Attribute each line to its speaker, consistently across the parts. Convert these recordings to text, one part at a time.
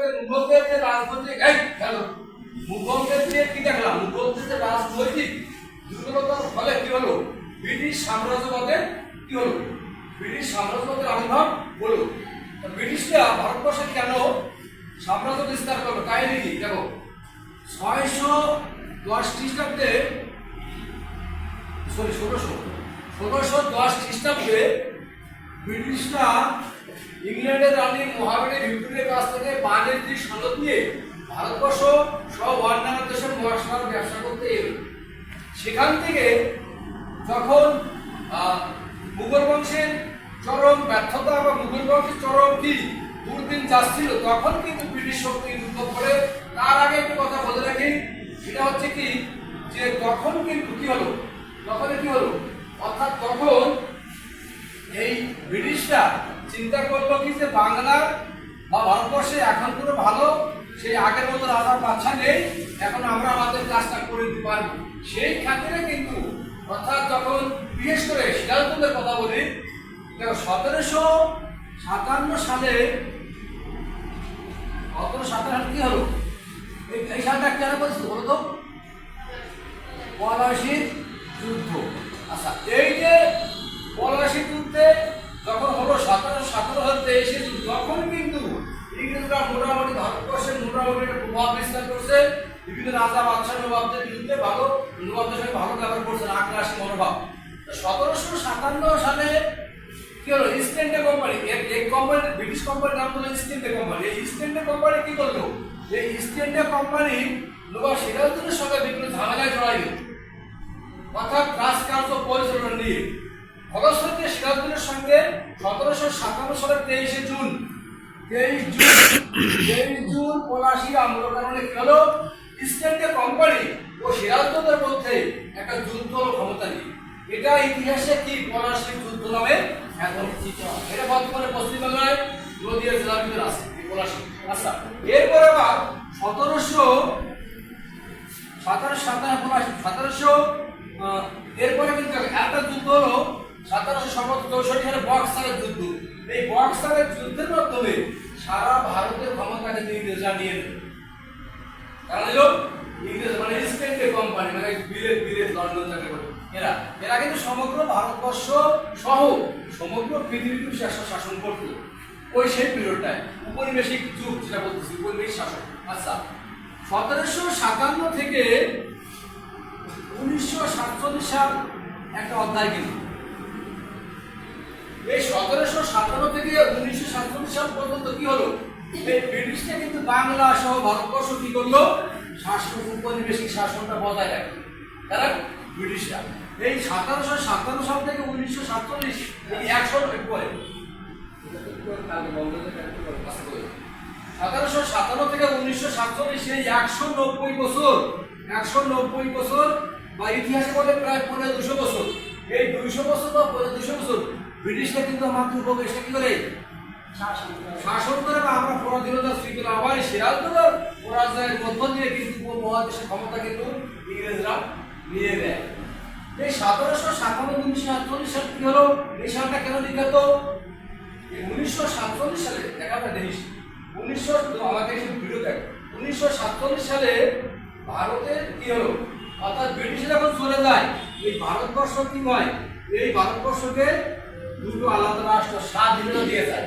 Speaker 1: মুঘলদের যে কেন? মুঘলদের যে কি দেখলাম? মুঘলদের যে রাজনৈতিক দুর্বলতার ফলে কি হলো? ব্রিটিশ সাম্রাজ্যবাদের কি হলো? ব্রিটিশ সাম্রাজ্যবাদের আবির্ভাব হলো। ব্রিটিশরা ভারতবর্ষে কেন সাম্রাজ্য বিস্তার কাহিনী কি? ছয়শো দশ খ্রিস্টাব্দে ষোলোশো। ষোলোশো দশ খ্রিস্টাব্দে ব্রিটিশরা ইংল্যান্ডের রানী মহারানী ভিক্টোরিয়ার কাছ থেকে বাণিজ্যিক সনদ নিয়ে ভারতবর্ষ সব অন্যান্য দেশের মহাসাগর ব্যবসা করতে এলো। সেখান থেকে যখন মুঘল বংশের চরম ব্যর্থতা বা মুঘল বংশের চরম কি দুর্দিন যাচ্ছিল, তখন কিন্তু ব্রিটিশ শক্তি যুদ্ধ করে, তার আগে একটু কথা বলে রাখি, সেটা হচ্ছে কি যে তখন কিন্তু কি হলো? তখন কি হলো? অর্থাৎ তখন এই ব্রিটিশরা চিন্তা করল কি যে বাংলার বা ভারতবর্ষে এখন কোনো ভালো, সেই আগের মতো রাজার বাচ্চা নেই, এখন আমরা আমাদের কাজটা করে দিতে পারব। সেই খাতিরে কিন্তু অর্থাৎ যখন বিশেষ করে সিরাজগঞ্জের কথা বলি সতেরোশো সাতান্ন সালে সতেরো সাতান্ন কি হলো? এই সালটা কেন বলছি বলো তো? পলাশির যুদ্ধ। আচ্ছা এই যে ব্যবহার করছে আগ্রাসী মনোভাব। সতেরোশো সাতান্ন সালে কি হলো? ইস্ট ইন্ডিয়া কোম্পানি এই কোম্পানি ব্রিটিশ কোম্পানির নাম হলো ইস্ট ইন্ডিয়া কোম্পানি এই ইস্ট ইন্ডিয়া কোম্পানি কি করল? এই ইস্ট ইন্ডিয়া কোম্পানি নবাব সিরাজউদ্দৌলের সঙ্গে বিভিন্ন ঝামেলায় জড়াই অর্থাৎ রাজকার্য পরিচালনা নিয়ে। ফলশ্রুতি সিরাজউদ্দৌলের সঙ্গে সতেরোশো সাতান্ন সালের তেইশে জুন। তেইশ জুন তেইশ জুন পলাশি আন্দোলন কারণে কি হলো? ইস্ট কোম্পানি ও সিরাজউদ্দৌলের মধ্যে একটা যুদ্ধ ক্ষমতা নিয়ে এটা ইতিহাসে কি পলাশির যুদ্ধ নামে এখন এটা বর্তমানে পশ্চিমবাংলায় নদীয়া জেলার ভিতরে আছে আচ্ছা এরপরে আবার সতেরোশো সতেরোশো সাতান্ন সতেরোশো এরপরে কিন্তু একটা যুদ্ধ হলো সতেরোশো সতেরো চৌষট্টি সালে বক্সারের যুদ্ধ। এই বক্সারের যুদ্ধের মাধ্যমে সারা ভারতের ক্ষমতা কিন্তু ইংরেজরা নিয়ে নেবে ইংরেজ মানে কোম্পানি মানে বিলেত বিলেত লন্ডন যাকে বলে। এরা এরা কিন্তু সমগ্র ভারতবর্ষ সহ সমগ্র পৃথিবীকে শাসন করতো। ওই সেই পিরিয়ডটায় উপনিবেশিক যুগ যেটা শাসন। আচ্ছা সতেরোশো সাতান্ন থেকে উনিশশো সাতচল্লিশ সাল একটা অধ্যায় কিন্তু। এই সতেরোশো সাতান্ন থেকে উনিশশো সাতচল্লিশ সাল পর্যন্ত কি হলো? এই ব্রিটিশরা কিন্তু বাংলা সহ ভারতবর্ষ কি করল? শাসন, উপনিবেশিক শাসনটা বজায় রাখে তারা ব্রিটিশরা। এই সতেরোশো সাতান্ন সাল থেকে উনিশশো সাতচল্লিশ একশো পরে। সতেরোশো সাতান্ন থেকে উনিশশো সাতচল্লিশ, এই একশো নব্বই বছর, একশো নব্বই বছর বা ইতিহাসে বলে প্রায় পনেরো দুশো বছর। এই দুইশো বছর বা পনেরো দুশো বছর ব্রিটিশরা কিন্তু আমাকে উপবেশে কি করে? শাসন করে আমরা পরাধীনতা শৃঙ্খলা আবার সিরাজদৌলার পরাজয়ের মধ্য দিয়ে কিন্তু উপমহাদেশের ক্ষমতা কিন্তু ইংরেজরা নিয়ে নেয়। এই সতেরোশো সাতান্ন উনিশশো সাতচল্লিশ সাল কি হলো? এই সালটা কেন বিখ্যাত? উনিশশো সাতচল্লিশ সালে, দেখা যায় দেখিস। উনিশশো আমাকে একটু ভিডিও দেখ। উনিশশো সাতচল্লিশ সালে ভারতের কি হলো? অর্থাৎ ব্রিটিশ যখন চলে যায়, এই ভারতবর্ষ কি হয়? এই ভারতবর্ষকে দুটো আলাদা রাষ্ট্র স্বাধীনতা দিয়ে যায়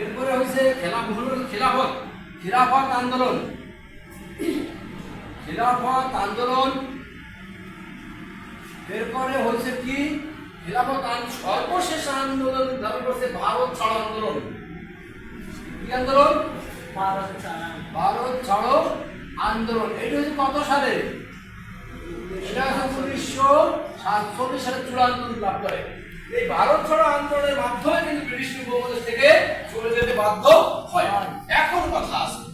Speaker 1: এরপরে হয়েছে খেলা খেলাফত খেলাফত আন্দোলন। খেলাফত আন্দোলন এরপরে হয়েছে কি? খেলাফত সর্বশেষ আন্দোলন দাবি করছে ভারত ছাড়ো আন্দোলন। কি আন্দোলন? ভারত ছাড়ো। আন্দোলন। এটা হচ্ছে কত সালে? এটা হচ্ছে উনিশশো সাতচল্লিশ সালে চূড়ান্ত লাভ করে। এই ভারত ছাড়ো আন্দোলনের মাধ্যমে কিন্তু ব্রিটিশ উপমহাদেশ থেকে চলে যেতে বাধ্য হয়। এখন কথা আছে।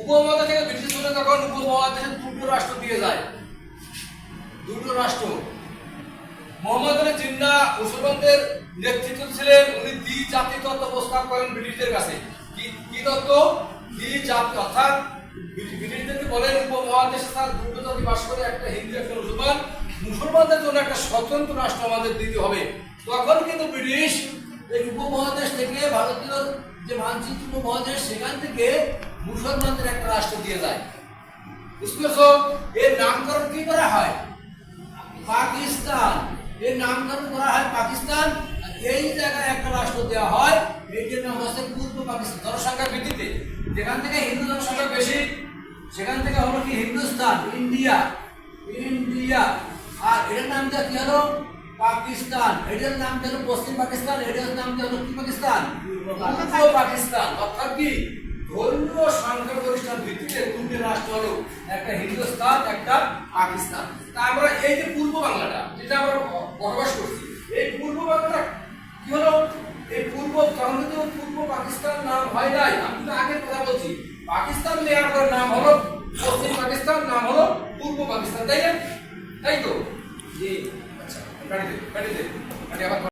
Speaker 1: উপমহাদেশ থেকে ব্রিটিশ চলে তখন উপমহাদেশে দুটো রাষ্ট্র দিয়ে যায়। দুটো রাষ্ট্র। মোহাম্মদ আলী জিন্না মুসলমানদের নেতৃত্ব ছিলেন উনি দ্বি জাতি তত্ত্ব প্রস্তাব করেন ব্রিটিশদের কাছে। কি তত্ত্ব? দ্বি জাতি অর্থাৎ ব্রিটি- ব্রিটিশদেরকে বলেন উপমহাদেশে তার দুটো জাতি বাস করে, একটা হিন্দু, একটা মুসলমান। মুসলমানদের জন্য একটা স্বতন্ত্র রাষ্ট্র আমাদের দিতে হবে। তখন কিন্তু ব্রিটিশ এই উপমহাদেশ থেকে, ভারতীয় যে মানচিত্র উপমহাদেশ, সেখান থেকে মুসলমানদের একটা রাষ্ট্র দিয়ে যায়। বুঝতে এর নামকরণ কি করা হয়? পাকিস্তান। এর নামকরণ করা হয় পাকিস্তান। এই জায়গায় একটা রাষ্ট্র দেওয়া হয় এটির নাম হচ্ছে পূর্ব পাকিস্তান। জনসংখ্যার ভিত্তিতে। যেখান থেকে হিন্দু জনসংখ্যা বেশি, সেখান থেকে হলো কি হিন্দুস্তান, ইন্ডিয়া। ইন্ডিয়া। আর এটার নাম দেওয়া কি হলো? পাকিস্তান। এটার নাম দেওয়া পশ্চিম পাকিস্তান, এটার নাম দেওয়া কি পাকিস্তান? পাকিস্তান। অর্থাৎ কি? ধর্মীয় সংখ্যাগরিষ্ঠতার ভিত্তিতে দুটি রাষ্ট্র হলো, একটা হিন্দুস্তান, একটা পাকিস্তান। তা আমরা এই যে পূর্ব বাংলাটা, যেটা আমরা বসবাস করছি, এই পূর্ব বাংলাটা কি হলো? এই পূর্ব তখন পূর্ব পাকিস্তান নাম হয় নাই। আমি তো আগে কথা বলছি। পাকিস্তান নেওয়ার নাম হলো পশ্চিম পাকিস্তান, নাম হলো পূর্ব পাকিস্তান। তাই না? তাই তো? জি আচ্ছা কাটি দে কাটি দে। আবার